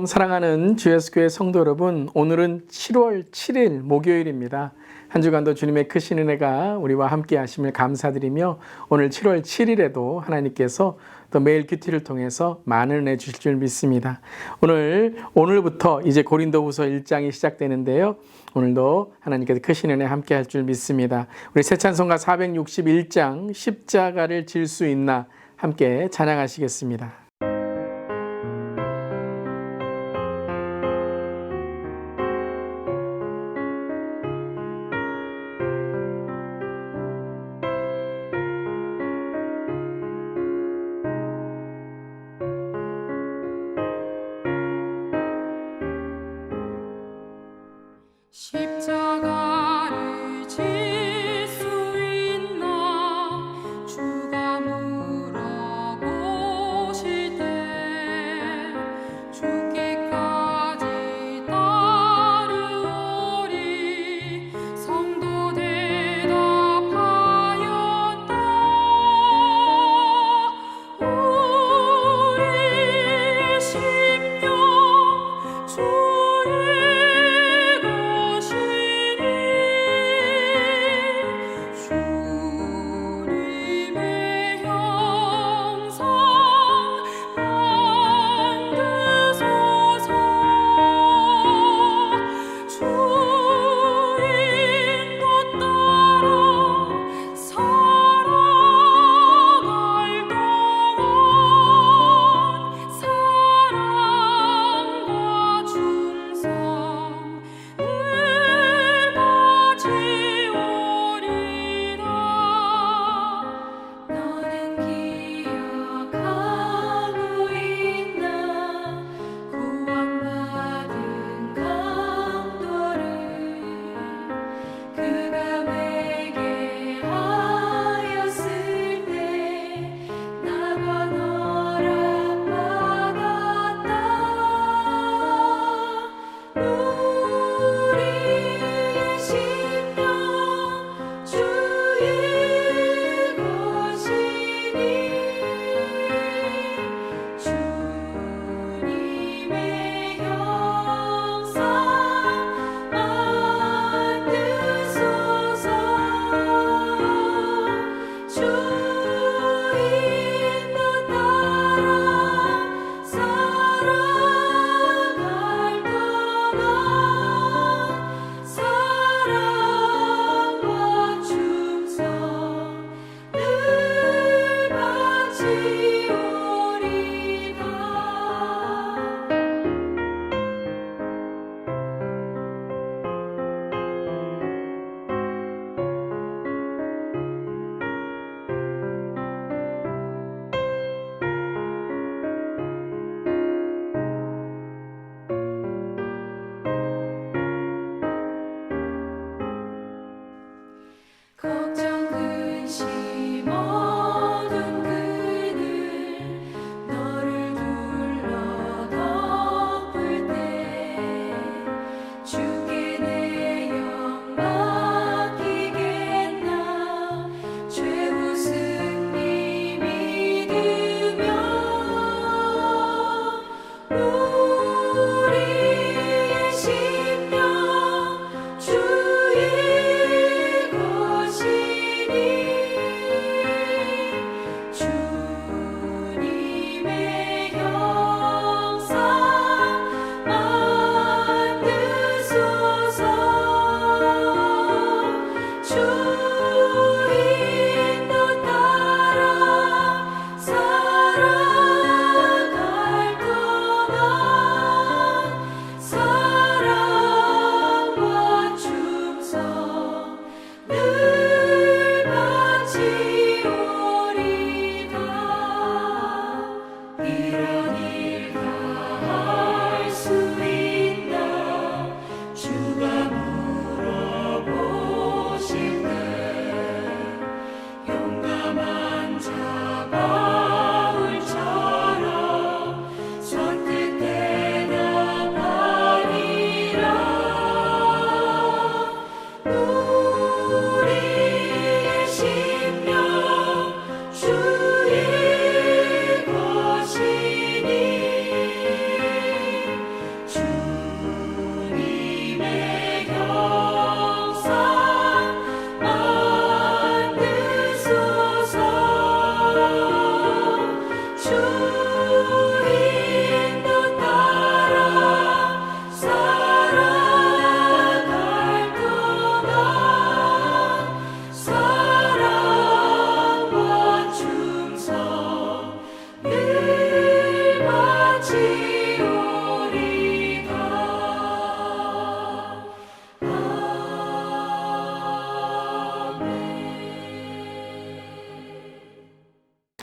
샬롬 사랑하는 주예수교회 성도 여러분 오늘은 7월 7일 목요일입니다. 한 주간도 주님의 크신 은혜가 우리와 함께 하심을 감사드리며 오늘 7월 7일에도 하나님께서 또 매일 큐티를 통해서 많은 은혜 주실 줄 믿습니다. 오늘 오늘부터 이제 고린도후서 1장이 시작되는데요. 오늘도 하나님께서 크신 은혜 함께 할 줄 믿습니다. 우리 새 찬송가 461장 십자가를 질 수 있나 함께 찬양하시겠습니다.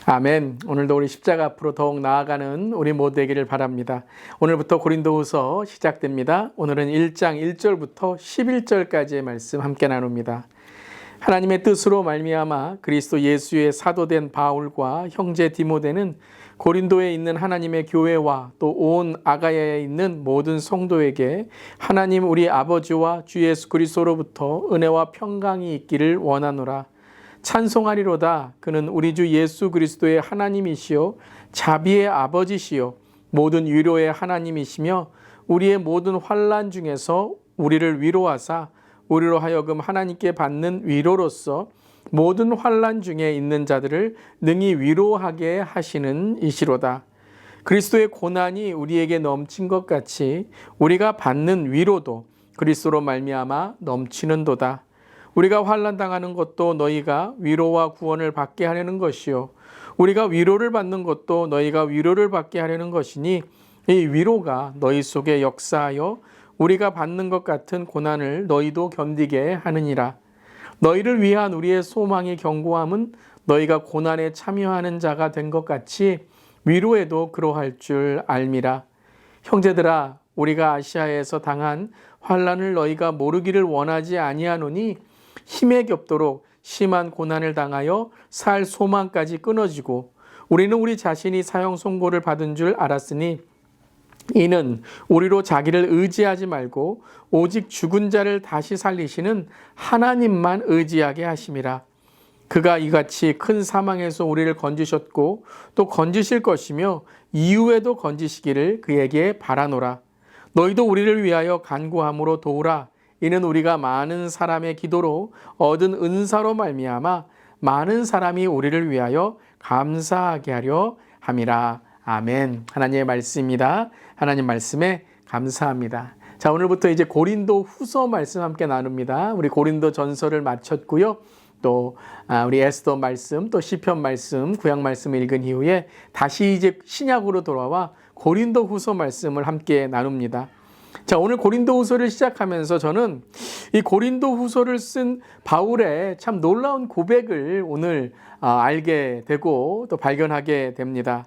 아멘. 오늘도 우리 십자가 앞으로 더욱 나아가는 우리 모두 되기를 바랍니다. 오늘부터 고린도후서 시작됩니다. 오늘은 1장 1절부터 11절까지의 말씀 함께 나눕니다. 하나님의 뜻으로 말미암아 그리스도 예수의 사도된 바울과 형제 디모데는 고린도에 있는 하나님의 교회와 또 온 아가야에 있는 모든 성도에게 하나님 우리 아버지와 주 예수 그리스도로부터 은혜와 평강이 있기를 원하노라. 찬송하리로다. 그는 우리 주 예수 그리스도의 하나님이시요 자비의 아버지시요 모든 위로의 하나님이시며 우리의 모든 환란 중에서 우리를 위로하사 우리로 하여금 하나님께 받는 위로로서 모든 환란 중에 있는 자들을 능히 위로하게 하시는 이시로다. 그리스도의 고난이 우리에게 넘친 것 같이 우리가 받는 위로도 그리스도로 말미암아 넘치는도다. 우리가 환난 당하는 것도 너희가 위로와 구원을 받게 하려는 것이요 우리가 위로를 받는 것도 너희가 위로를 받게 하려는 것이니 이 위로가 너희 속에 역사하여 우리가 받는 것 같은 고난을 너희도 견디게 하느니라. 너희를 위한 우리의 소망의 견고함은 너희가 고난에 참여하는 자가 된 것 같이 위로에도 그러할 줄 알미라. 형제들아, 우리가 아시아에서 당한 환란을 너희가 모르기를 원하지 아니하노니 힘에 겹도록 심한 고난을 당하여 살 소망까지 끊어지고 우리는 우리 자신이 사형 선고를 받은 줄 알았으니 이는 우리로 자기를 의지하지 말고 오직 죽은 자를 다시 살리시는 하나님만 의지하게 하심이라. 그가 이같이 큰 사망에서 우리를 건지셨고 또 건지실 것이며 이후에도 건지시기를 그에게 바라노라. 너희도 우리를 위하여 간구함으로 도우라. 이는 우리가 많은 사람의 기도로 얻은 은사로 말미암아 많은 사람이 우리를 위하여 감사하게 하려 함이라. 아멘. 하나님의 말씀입니다. 하나님 말씀에 감사합니다. 자, 오늘부터 이제 고린도 후서 말씀 함께 나눕니다. 우리 고린도 전서를 마쳤고요. 또 아, 우리 에스더 말씀, 또 시편 말씀, 구약 말씀 읽은 이후에 다시 이제 신약으로 돌아와 고린도 후서 말씀을 함께 나눕니다. 자, 오늘 고린도 후서를 시작하면서 저는 이 고린도 후서를 쓴 바울의 참 놀라운 고백을 오늘 아, 알게 되고 또 발견하게 됩니다.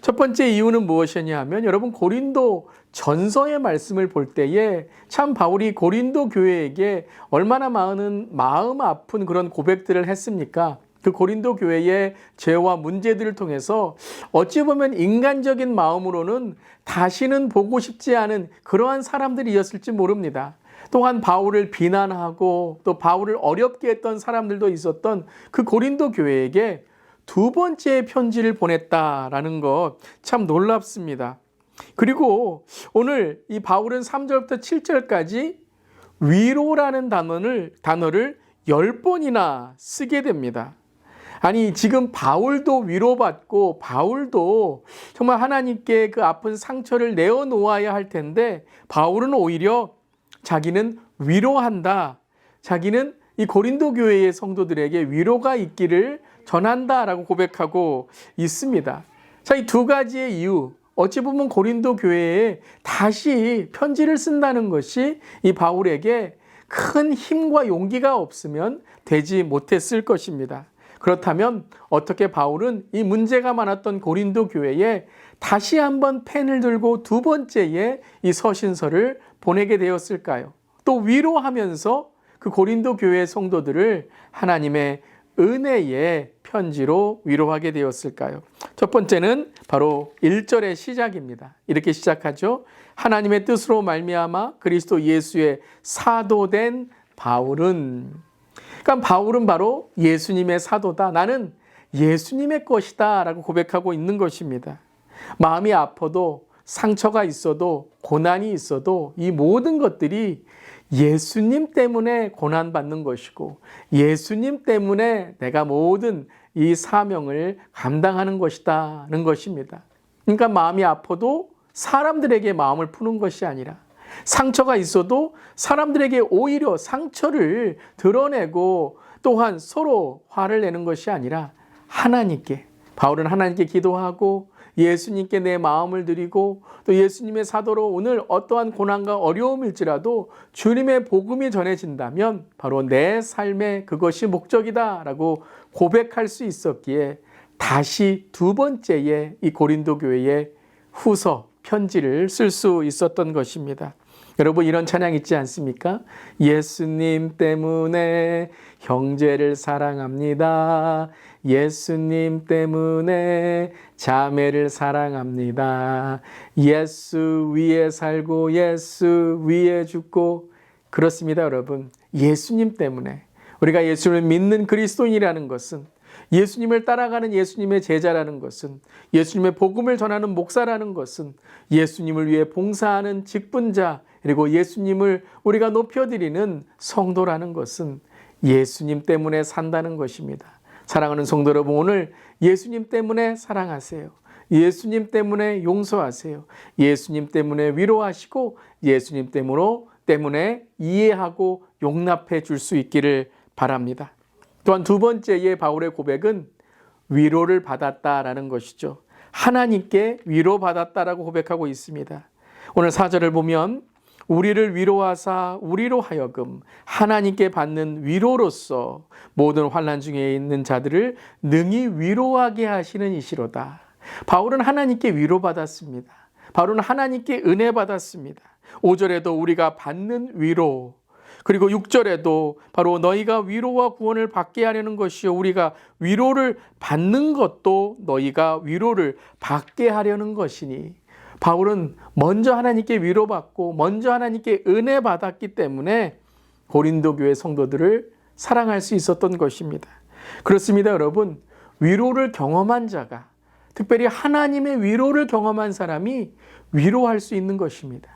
첫 번째 이유는 무엇이냐 하면 여러분 고린도 전서의 말씀을 볼 때에 참 바울이 고린도 교회에게 얼마나 많은 마음 아픈 그런 고백들을 했습니까? 그 고린도 교회의 죄와 문제들을 통해서 어찌 보면 인간적인 마음으로는 다시는 보고 싶지 않은 그러한 사람들이었을지 모릅니다. 또한 바울을 비난하고 또 바울을 어렵게 했던 사람들도 있었던 그 고린도 교회에게 두 번째 편지를 보냈다라는 것 참 놀랍습니다. 그리고 오늘 이 바울은 3절부터 7절까지 위로라는 단어를, 단어를 10번이나 쓰게 됩니다. 아니, 지금 바울도 위로받고 바울도 정말 하나님께 그 아픈 상처를 내어놓아야 할 텐데 바울은 오히려 자기는 위로한다. 자기는 이 고린도 교회의 성도들에게 위로가 있기를 전한다라고 고백하고 있습니다. 자, 이 두 가지의 이유. 어찌 보면 고린도 교회에 다시 편지를 쓴다는 것이 이 바울에게 큰 힘과 용기가 없으면 되지 못했을 것입니다. 그렇다면 어떻게 바울은 이 문제가 많았던 고린도 교회에 다시 한번 펜을 들고 두 번째의 이 서신서를 보내게 되었을까요? 또 위로하면서 그 고린도 교회 성도들을 하나님의 은혜의 편지로 위로하게 되었을까요? 첫 번째는 바로 1절의 시작입니다. 이렇게 시작하죠. 하나님의 뜻으로 말미암아 그리스도 예수의 사도된 바울은 그러니까 바울은 바로 예수님의 사도다. 나는 예수님의 것이다 라고 고백하고 있는 것입니다. 마음이 아파도 상처가 있어도 고난이 있어도 이 모든 것들이 예수님 때문에 고난받는 것이고 예수님 때문에 내가 모든 이 사명을 감당하는 것이다는 것입니다. 그러니까 마음이 아파도 사람들에게 마음을 푸는 것이 아니라 상처가 있어도 사람들에게 오히려 상처를 드러내고 또한 서로 화를 내는 것이 아니라 하나님께 바울은 하나님께 기도하고 예수님께 내 마음을 드리고 또 예수님의 사도로 오늘 어떠한 고난과 어려움일지라도 주님의 복음이 전해진다면 바로 내 삶의 그것이 목적이다라고 고백할 수 있었기에 다시 두 번째의 이 고린도 교회의 후서 편지를 쓸 수 있었던 것입니다. 여러분 이런 찬양 있지 않습니까? 예수님 때문에 형제를 사랑합니다. 예수님 때문에 자매를 사랑합니다. 예수 위에 살고 예수 위에 죽고 그렇습니다, 여러분. 예수님 때문에 우리가 예수를 믿는 그리스도인이라는 것은 예수님을 따라가는 예수님의 제자라는 것은 예수님의 복음을 전하는 목사라는 것은 예수님을 위해 봉사하는 직분자 그리고 예수님을 우리가 높여드리는 성도라는 것은 예수님 때문에 산다는 것입니다. 사랑하는 성도 여러분 오늘 예수님 때문에 사랑하세요. 예수님 때문에 용서하세요. 예수님 때문에 위로하시고 예수님 때문에 때문에 이해하고 용납해 줄 수 있기를 바랍니다. 또한 두 번째의 바울의 고백은 위로를 받았다라는 것이죠. 하나님께 위로받았다라고 고백하고 있습니다. 오늘 사절을 보면 우리를 위로하사 우리로 하여금 하나님께 받는 위로로서 모든 환난 중에 있는 자들을 능히 위로하게 하시는 이시로다. 바울은 하나님께 위로받았습니다. 바울은 하나님께 은혜 받았습니다. 5절에도 우리가 받는 위로 그리고 6절에도 바로 너희가 위로와 구원을 받게 하려는 것이요 우리가 위로를 받는 것도 너희가 위로를 받게 하려는 것이니 바울은 먼저 하나님께 위로받고 먼저 하나님께 은혜 받았기 때문에 고린도 교회 성도들을 사랑할 수 있었던 것입니다. 그렇습니다, 여러분. 위로를 경험한 자가 특별히 하나님의 위로를 경험한 사람이 위로할 수 있는 것입니다.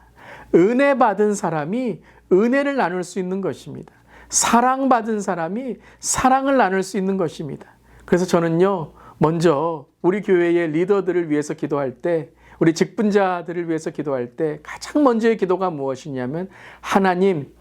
은혜 받은 사람이 은혜를 나눌 수 있는 것입니다. 사랑받은 사람이 사랑을 나눌 수 있는 것입니다. 그래서 저는요, 먼저 우리 교회의 리더들을 위해서 기도할 때, 우리 직분자들을 위해서 기도할 때 가장 먼저의 기도가 무엇이냐면 하나님,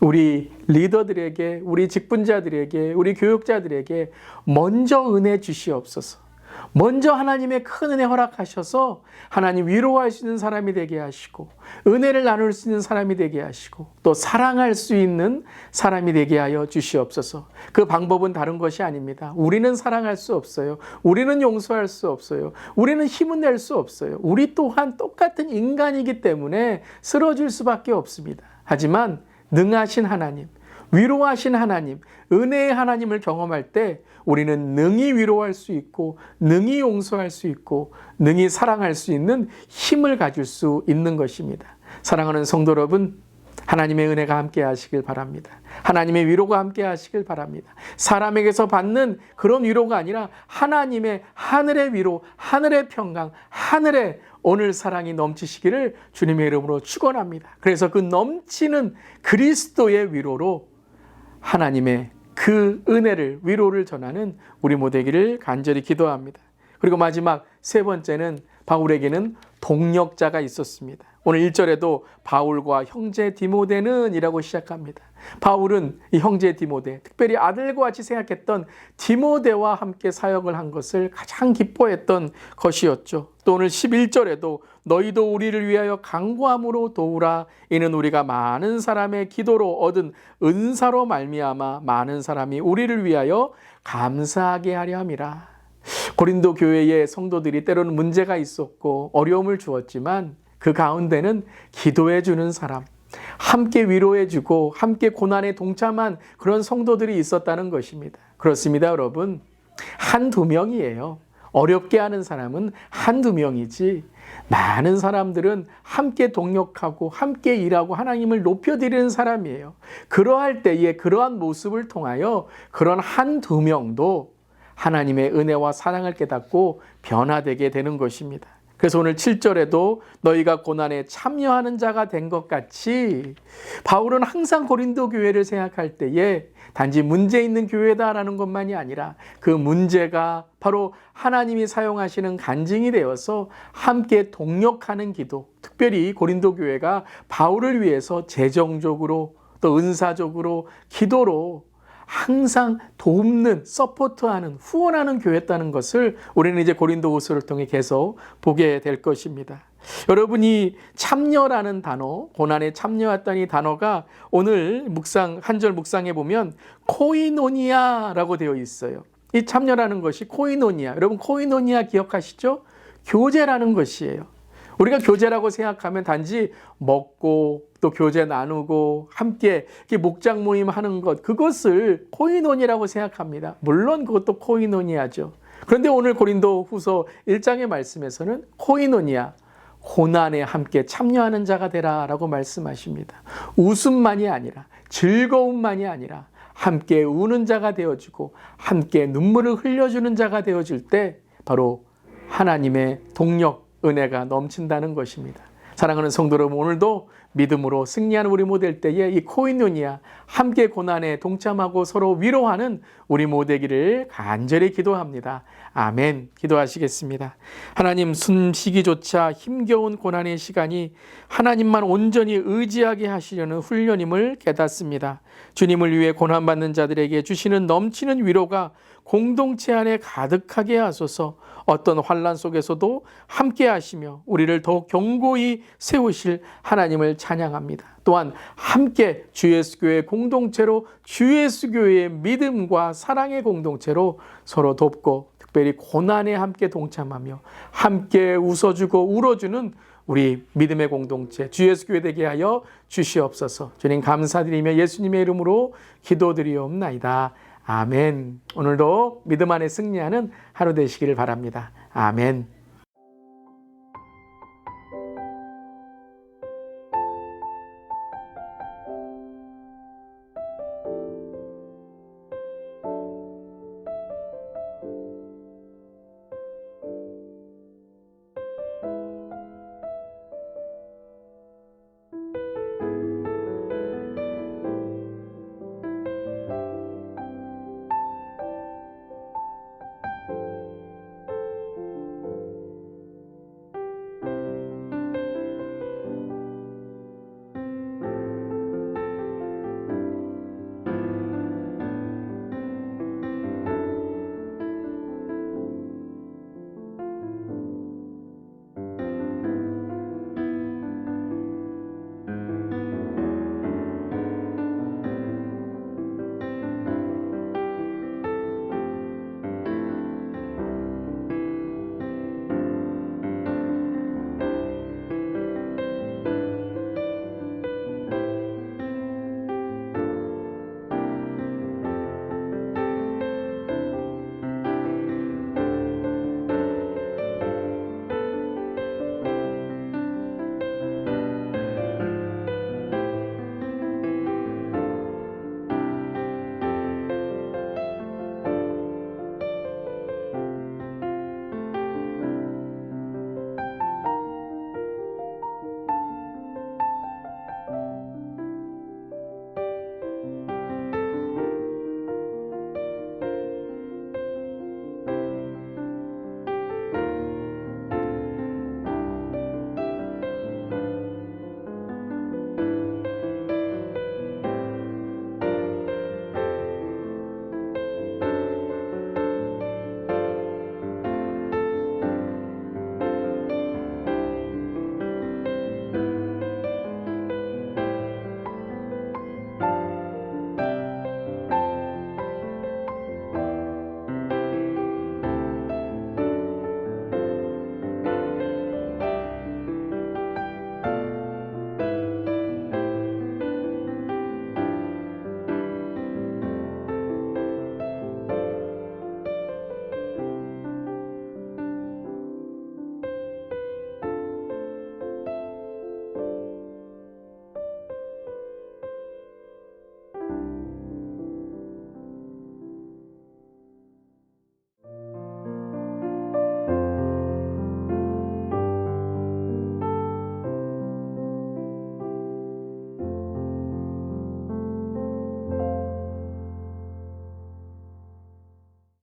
우리 리더들에게, 우리 직분자들에게, 우리 교육자들에게 먼저 은혜 주시옵소서. 먼저 하나님의 큰 은혜 허락하셔서 하나님 위로할 수 있는 사람이 되게 하시고 은혜를 나눌 수 있는 사람이 되게 하시고 또 사랑할 수 있는 사람이 되게 하여 주시옵소서. 그 방법은 다른 것이 아닙니다. 우리는 사랑할 수 없어요. 우리는 용서할 수 없어요. 우리는 힘은 낼 수 없어요. 우리 또한 똑같은 인간이기 때문에 쓰러질 수밖에 없습니다. 하지만 능하신 하나님, 위로하신 하나님, 은혜의 하나님을 경험할 때 우리는 능히 위로할 수 있고, 능히 용서할 수 있고, 능히 사랑할 수 있는 힘을 가질 수 있는 것입니다. 사랑하는 성도 여러분, 하나님의 은혜가 함께 하시길 바랍니다. 하나님의 위로가 함께 하시길 바랍니다. 사람에게서 받는 그런 위로가 아니라 하나님의 하늘의 위로, 하늘의 평강, 하늘의 오늘 사랑이 넘치시기를 주님의 이름으로 축원합니다. 그래서 그 넘치는 그리스도의 위로로 하나님의 그 은혜를 위로를 전하는 우리 모두기를 간절히 기도합니다. 그리고 마지막 세 번째는 바울에게는 동력자가 있었습니다. 오늘 1절에도 바울과 형제 디모데는 이라고 시작합니다. 바울은 이 형제 디모데, 특별히 아들과 같이 생각했던 디모데와 함께 사역을 한 것을 가장 기뻐했던 것이었죠. 또 오늘 11절에도 너희도 우리를 위하여 강구함으로 도우라 이는 우리가 많은 사람의 기도로 얻은 은사로 말미암아 많은 사람이 우리를 위하여 감사하게 하려 함이라. 고린도 교회의 성도들이 때로는 문제가 있었고 어려움을 주었지만 그 가운데는 기도해 주는 사람, 함께 위로해 주고 함께 고난에 동참한 그런 성도들이 있었다는 것입니다. 그렇습니다, 여러분. 한두 명이에요. 어렵게 하는 사람은 한두 명이지 많은 사람들은 함께 동력하고 함께 일하고 하나님을 높여드리는 사람이에요. 그러할 때에 그러한 모습을 통하여 그런 한두 명도 하나님의 은혜와 사랑을 깨닫고 변화되게 되는 것입니다. 그래서 오늘 7절에도 너희가 고난에 참여하는 자가 된 것 같이 바울은 항상 고린도 교회를 생각할 때에 단지 문제 있는 교회다라는 것만이 아니라 그 문제가 바로 하나님이 사용하시는 간증이 되어서 함께 동력하는 기도, 특별히 고린도 교회가 바울을 위해서 재정적으로 또 은사적으로 기도로 항상 돕는, 서포트하는, 후원하는 교회였다는 것을 우리는 이제 고린도후서를 통해 계속 보게 될 것입니다. 여러분이 참여라는 단어, 고난에 참여했다는 이 단어가 오늘 묵상 한절 묵상해 보면 코이노니아라고 되어 있어요. 이 참여라는 것이 코이노니아. 여러분 코이노니아 기억하시죠? 교제라는 것이에요. 우리가 교제라고 생각하면 단지 먹고 또 교제 나누고 함께 목장 모임 하는 것 그것을 코이노니라고 생각합니다. 물론 그것도 코이노니아죠. 그런데 오늘 고린도 후서 1장의 말씀에서는 코이노니아 고난에 함께 참여하는 자가 되라라고 말씀하십니다. 웃음만이 아니라 즐거움만이 아니라 함께 우는 자가 되어주고 함께 눈물을 흘려주는 자가 되어질 때 바로 하나님의 동력, 은혜가 넘친다는 것입니다. 사랑하는 성도 여러분, 오늘도 믿음으로 승리하는 우리 모델 때에 이 코인노니아 함께 고난에 동참하고 서로 위로하는 우리 모되기를 간절히 기도합니다. 아멘. 기도하시겠습니다. 하나님 숨쉬기조차 힘겨운 고난의 시간이 하나님만 온전히 의지하게 하시려는 훈련임을 깨닫습니다. 주님을 위해 고난받는 자들에게 주시는 넘치는 위로가 공동체 안에 가득하게 하소서 어떤 환란 속에서도 함께 하시며 우리를 더욱 견고히 세우실 하나님을 찬양합니다. 또한 함께 주 예수 교회 공동체로 주 예수 교회의 믿음과 사랑의 공동체로 서로 돕고 특별히 고난에 함께 동참하며 함께 웃어주고 울어주는 우리 믿음의 공동체 주 예수 교회 되게 하여 주시옵소서. 주님 감사드리며 예수님의 이름으로 기도드리옵나이다. 아멘. 오늘도 믿음 안에 승리하는 하루 되시기를 바랍니다. 아멘.